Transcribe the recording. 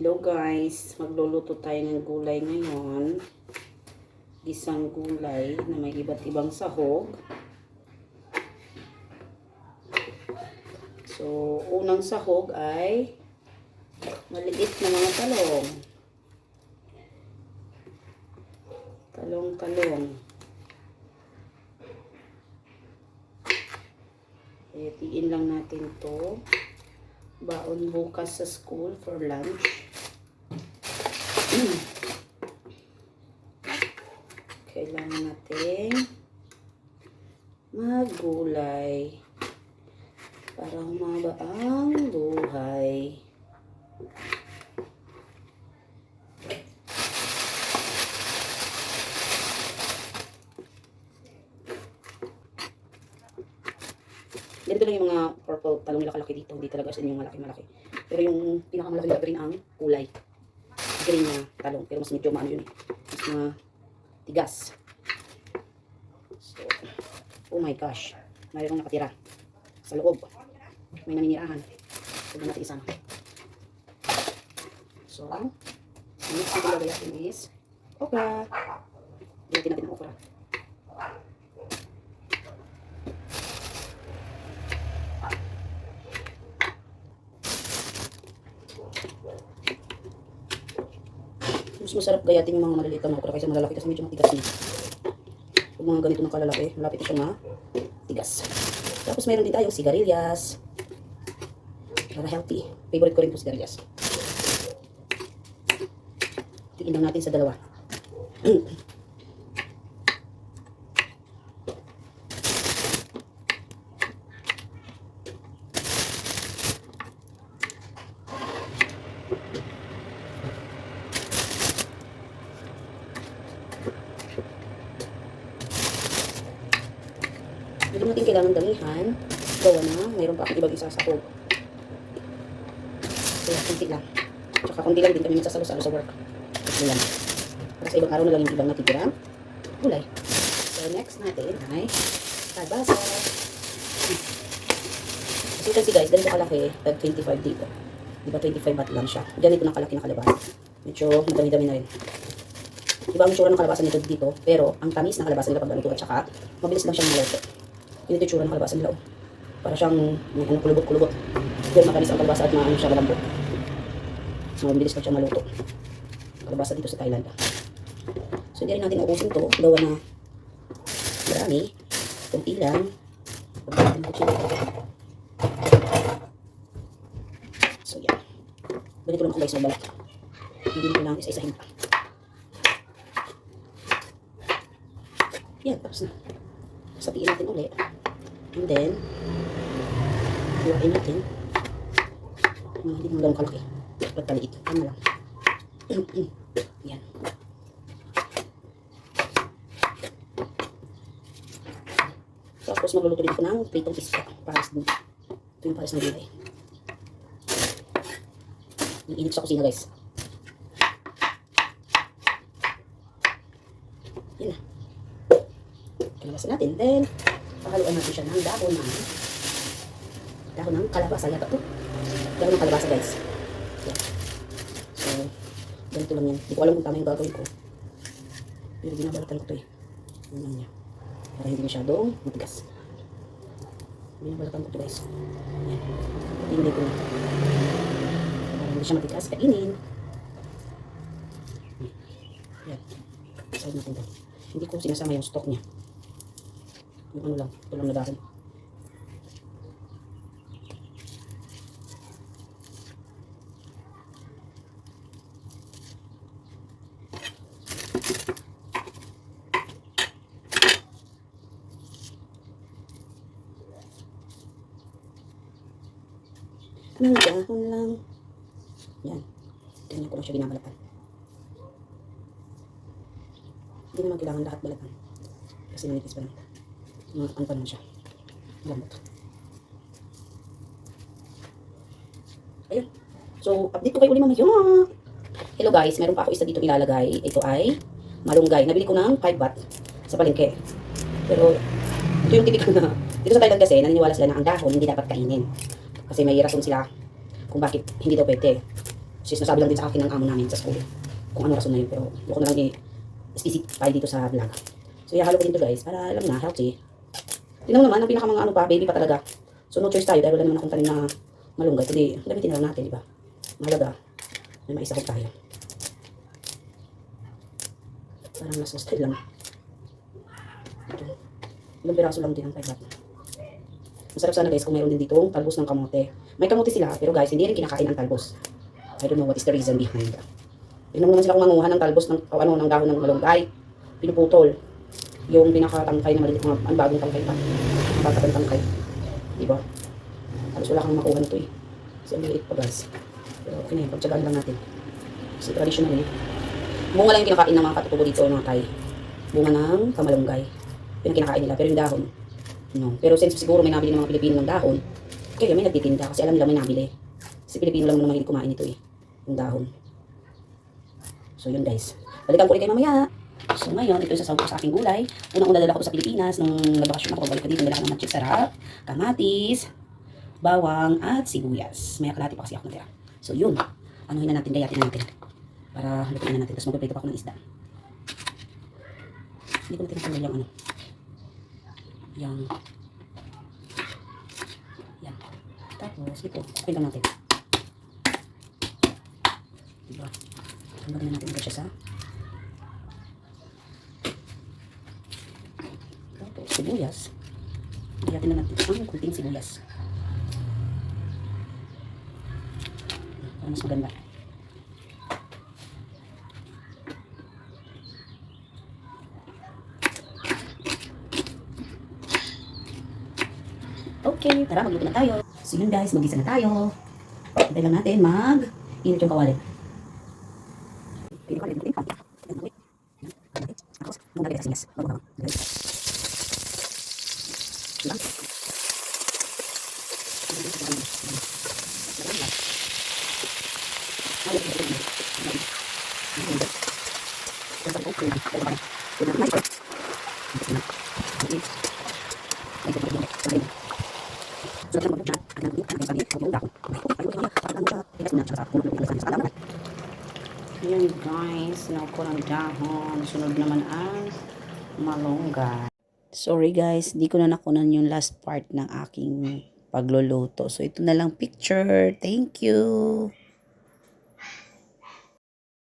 Hello guys, magluluto tayo ng gulay ngayon. Gisang gulay na may iba't ibang sahog. So, unang sahog ay maliit na mga talong. Talong-talong. Itiin lang natin to baon bukas sa school for lunch. Kailangan natin magulay para humaba ang buhay. Ganito lang yung mga purple talong nila kalaki dito. Hindi talaga sa yung malaki-malaki. Pero yung pinakamalaki nila green ang kulay. Green na talong. Pero mas medyo maano yun eh. Mas mga tigas. So, oh my gosh. Mayroong nakatira sa loob. May naninirahan. Huwag na natin isama. So, ang next na gagawin is okra. Gamitin natin ang okra. Mas masarap gayatin yung mga maliliit na okra kaysa malalaki kasi medyo matigas niya. Yung mga ganito na kalalaki, malapit na tigas. Tapos meron din tayong sigarilyas. Para healthy. Favorite ko rin po sigarilyas. Tingin lang natin sa dalawa. Hindi natin kailangan damihan. Gawa na, mayroon pa akong ibang isasakog. Kaya kunti lang. Tsaka kunti lang din kami magsasalo-salo sa work. Kunti lang. Para sa ibang araw na lang yung ibang natitira. Gulay. So next natin ay kalbasa. As you can see guys, ganito kalaki, tag 25 dito. Diba 25 baht lang siya. Ganito ng kalaki na kalabasa. Medyo madami-dami na rin. Iba ang tsura ng kalabasa nito dito, pero ang tamis ng kalabasa nila pag ganito at saka mabilis lang siyang maluto. Yun yung tsura ng kalabasa nila. Oh. Para siyang may ano, kulubot-kulubot. Pero matamis ang kalabasa at maano siya malambot. Mabilis lang siya maluto. Kalabasa dito sa Thailand. So hindi rin natin ubusin to. Gawa na marami. Kunti lang. So yan. Ganito lang guys mabalat. Hindi ko lang isa-isahin pa. Yan, tapos na. Sabihin natin ulit. And then, hiwain natin. Hindi naman ganun kalaki. Pagkaliit. Tama lang. Yan. Tapos magluluto din ako ng pritong isda. Pares din. Ito yung pares ng gulay. Iinit sa kusina guys. Yan na. Kalabasan natin. Then, pahaluan natin siya ng dahon ng dahon ng kalabasa. Yata to. Dahon ng kalabasa guys. Yan. So, ganito lang yan. Hindi ko alam kung tama yung gagawin ko. Pero binabalatan ko to eh. Lang niya. Para hindi masyadong matigas. Binabalatan ko to guys. Yan. Hindi ko na. Para hindi siya matigas. Kainin. Yan. Side natin to. Hindi ko sinasama yung stock niya. Yung ano lang, ito lang na dahon. Ng dahon lang. Yan. Tingnan ko lang siya binabalatan. Hindi naman kailangan lahat balatan. Kasi manipis pa lang. Mga ano siya. Malambot. Ayun. So, update ko kayo ulit mamaya. Hello guys, meron pa ako isa dito ilalagay. Ito ay malunggay. Nabili ko ng 5 baht sa palengke. Pero, ito yung typical na. Dito sa Thailand kasi, naniniwala sila na ang dahon hindi dapat kainin. Kasi may rason sila kung bakit hindi daw pwede. Sis, nasabi lang din sa akin ng amo namin sa school. Kung ano rason na yun. Pero hindi ko na lang i-specify dito sa vlog. So, ihahalo ko din to guys. Para alam na, healthy. Tingnan mo naman, ang pinaka ano pa, baby pa talaga. So, no choice tayo dahil wala naman akong tanim na malunggay. Kundi, gamitin na lang natin, di ba? Mahalaga. May maisakot tayo. Parang mas hostel lang. Ito. Ilang piraso lang din ang kaibat. Masarap sana guys kung mayroon din ditong talbos ng kamote. May kamote sila, pero guys, hindi rin kinakain ang talbos. I don't know what is the reason behind that. Tignan mo naman sila kung manguha ng talbos ng, o ano, ng dahon ng malunggay. Pinuputol. Yung pinakatangkay na maliliit, mga ang bagong tangkay pa. Ang tangkay. Diba? Halos wala kang makuha nito eh. Kasi ang liit pa guys. Pero okay na yun, pagtsagaan lang natin. Kasi traditional eh. Bunga lang yung kinakain ng mga katutubo dito, mga tay. Bunga ng kamalunggay. Yun ang kinakain nila, pero yung dahon. No. Pero since siguro may nabili ng mga Pilipino ng dahon, kaya may nagtitinda kasi alam nila may nabili. Kasi Pilipino lang naman mahilig kumain ito eh. Yung dahon. So yun guys. Balikan ko ulit kayo mamaya. So ngayon, ito yung sasawag ko sa aking gulay. Unang-una dala ko sa Pilipinas nung nagbakasyon ako. Balik ko dito, dala ko ng matchit sarap, kamatis, bawang, at sibuyas. May kalahati pa kasi ako natira. So yun. Anuhin na natin, gayatin na natin. Para halutin na natin. Tapos magpiprito pa ako ng isda. Hindi ko na tinatanggal yung ano. Yung yan. Tapos, ito. Okay lang natin. Diba? Tanggalin na natin ito siya sa Tapos, sibuyas. Gayatin na natin ang kunting sibuyas. Para mas maganda. Okay, tara magluto na tayo. So yun guys, magisa na tayo. Hintay lang natin mag init yung kawali. Ulit natin. Tapos, sa sinyas. Bago naman. Yun guys, naupo ng dahon. Sunod naman ang malunggay. Sorry guys, di ko na nakunan yung last part ng aking pagluluto. So ito na lang picture. Thank you.